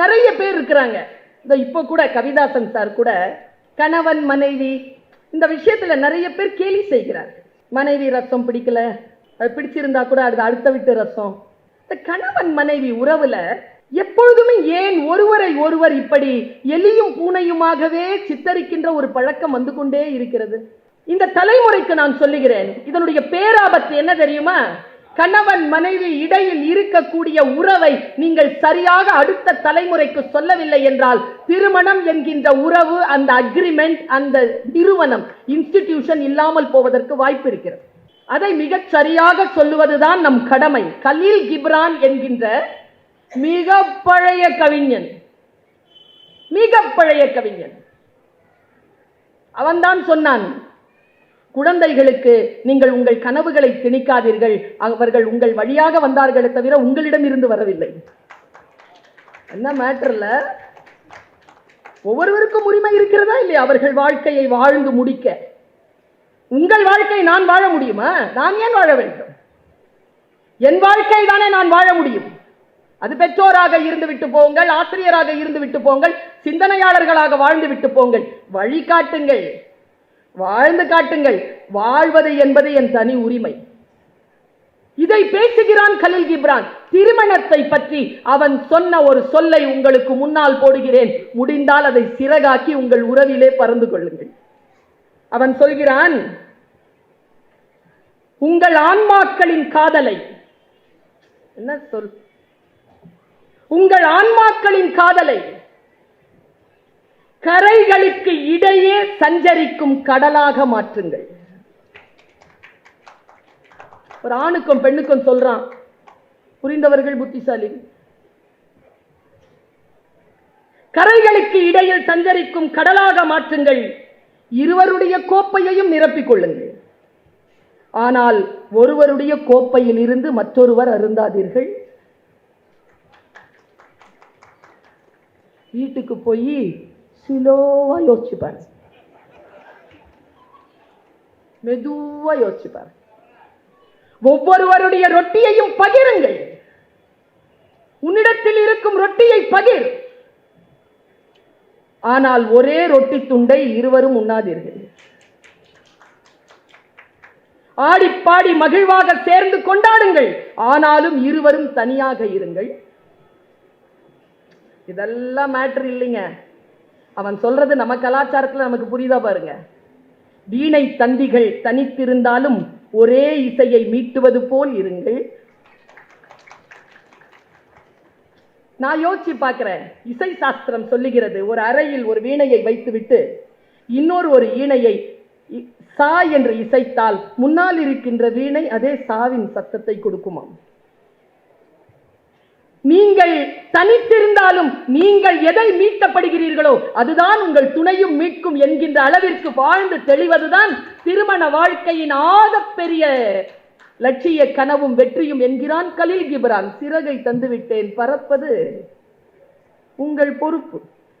நிறைய பேர் இருக்கிறாங்க. இந்த இப்போ கூட கவிதாசன் சார் கூட கணவன் மனைவி இந்த விஷயத்தில் நிறைய பேர் கேலி செய்கிறார். மனைவி ரசம் பிடிக்கல. அது பிடிச்சிருந்தா கூட அது அடுத்த விட்டு ரசம். இந்த கணவன் மனைவி உறவுல எப்பொழுதுமே ஏன் ஒருவரை ஒருவர் இப்படி எலியும் பூனையுமாகவே சித்தரிக்கின்ற ஒரு பழக்கம் வந்து கொண்டே இருக்கிறது? இந்த தலைமுறைக்கு நான் சொல்லுகிறேன். இதனுடைய பேராபத்து என்ன தெரியுமா? கணவன் மனைவி இடையில் இருக்கக்கூடிய உறவை நீங்கள் சரியாக அடுத்த தலைமுறைக்கு சொல்லவில்லை என்றால் திருமணம் என்கின்ற உறவு அந்த அக்ரிமெண்ட் அந்த நிறுவனம் இன்ஸ்டிடியூஷன் இல்லாமல் போவதற்கு வாய்ப்பு இருக்கிறது. அதை மிகச் சரியாக சொல்லுவதுதான் நம் கடமை. கலீல் கிப்ரான் என்கின்ற மிக பழைய கவிஞன் மிக பழைய கவிஞன். அவன்தான் சொன்னான் குழந்தைகளுக்கு நீங்கள் உங்கள் கனவுகளை திணிக்காதீர்கள். அவர்கள் உங்கள் வழியாக வந்தார்களே தவிர உங்களிடம் இருந்து வரவில்லை. என்ன மேட்டர்ல? ஒவ்வொருவருக்கும் உரிமை இருக்கிறதா இல்லையா? அவர்கள் வாழ்க்கையை வாழ்ந்து முடிக்க. உங்கள் வாழ்க்கை நான் வாழ முடியுமா? நான் ஏன் வாழ வேண்டும்? என் வாழ்க்கை தானே நான் வாழ முடியும். அது பெற்றோராக இருந்து விட்டு போங்கள் ஆசிரியராக இருந்து விட்டு போங்கள் சிந்தனையாளர்களாக வாழ்ந்து விட்டு போங்கள். வழிகாட்டுங்கள். வாழ்ந்து காட்டுங்கள். வாழ்வது என்பது என் தனி உரிமை. இதை பேசுகிறான் கலில் கிப்ரான். திருமணத்தை பற்றி அவன் சொன்ன ஒரு சொல்லை உங்களுக்கு முன்னால் போடுகிறேன். முடிந்தால் அதை சிறகாக்கி உங்கள் உறவிலே பறந்து கொள்ளுங்கள். அவன் சொல்கிறான் உங்கள் ஆன்மாக்களின் காதலை என்ன சொல்? உங்கள் ஆன்மாக்களின் காதலை கரைகளுக்கு இடையே சஞ்சரிக்கும் கடலாக மாற்றுங்கள். ஒரு ஆணுக்கும் பெண்ணுக்கும் சொல்றான் புரிந்தவர்கள் புத்திசாலி. கரைகளுக்கு இடையில் சஞ்சரிக்கும் கடலாக மாற்றுங்கள். இருவருடைய கோப்பையையும் நிரப்பிக் கொள்ளுங்கள். ஆனால் ஒருவருடைய கோப்பையில் இருந்து மற்றொருவர் அருந்தாதீர்கள். வீட்டுக்கு போய் ஸ்லோவா யோசிச்சுப்பார் மெதுவா யோசிச்சுப்பார் ஒவ்வொருவருடைய ரொட்டியையும் பகிருங்கள். உன்னிடத்தில் இருக்கும் ரொட்டியை பகிர். ஆனால் ஒரே ரொட்டி துண்டை இருவரும் உண்ணாதீர்கள். ஆடி பாடி மகிழ்வாக சேர்ந்து கொண்டாடுங்கள். ஆனாலும் இருவரும் தனியாக இருங்கள். இதெல்லாம் மேட்டர் இல்லைங்க. அவன் சொல்றது நம்ம கலாச்சாரத்துல நமக்கு புரியுதா பாருங்க. வீணை தந்திகள் தனித்திருந்தாலும் ஒரே இசையை மீட்டுவது போல் இருங்கள். நான் யோசிச்சு பார்க்கிறேன். இசை சாஸ்திரம் சொல்லுகிறது ஒரு அறையில் ஒரு வீணையை வைத்துவிட்டு இன்னொரு ஒரு ஈணையை சா என்று இசைத்தால் முன்னால் இருக்கின்ற வீணை அதே சாவின் சத்தத்தை கொடுக்குமாம். நீங்கள் தனித்திருந்தாலும் நீங்கள் எதை மீட்கப்படுகிறீர்களோ அதுதான் உங்கள் துணையும் மீட்கும் என்கின்ற அளவிற்கு வாழ்ந்து தெளிவதுதான் திருமண வாழ்க்கையின் ஆக பெரிய லட்சிய கனவும் வெற்றியும் என்கிறான் கலில் கிபரான். சிறகை தந்துவிட்டேன் பறப்பது உங்கள் பொறுப்பு.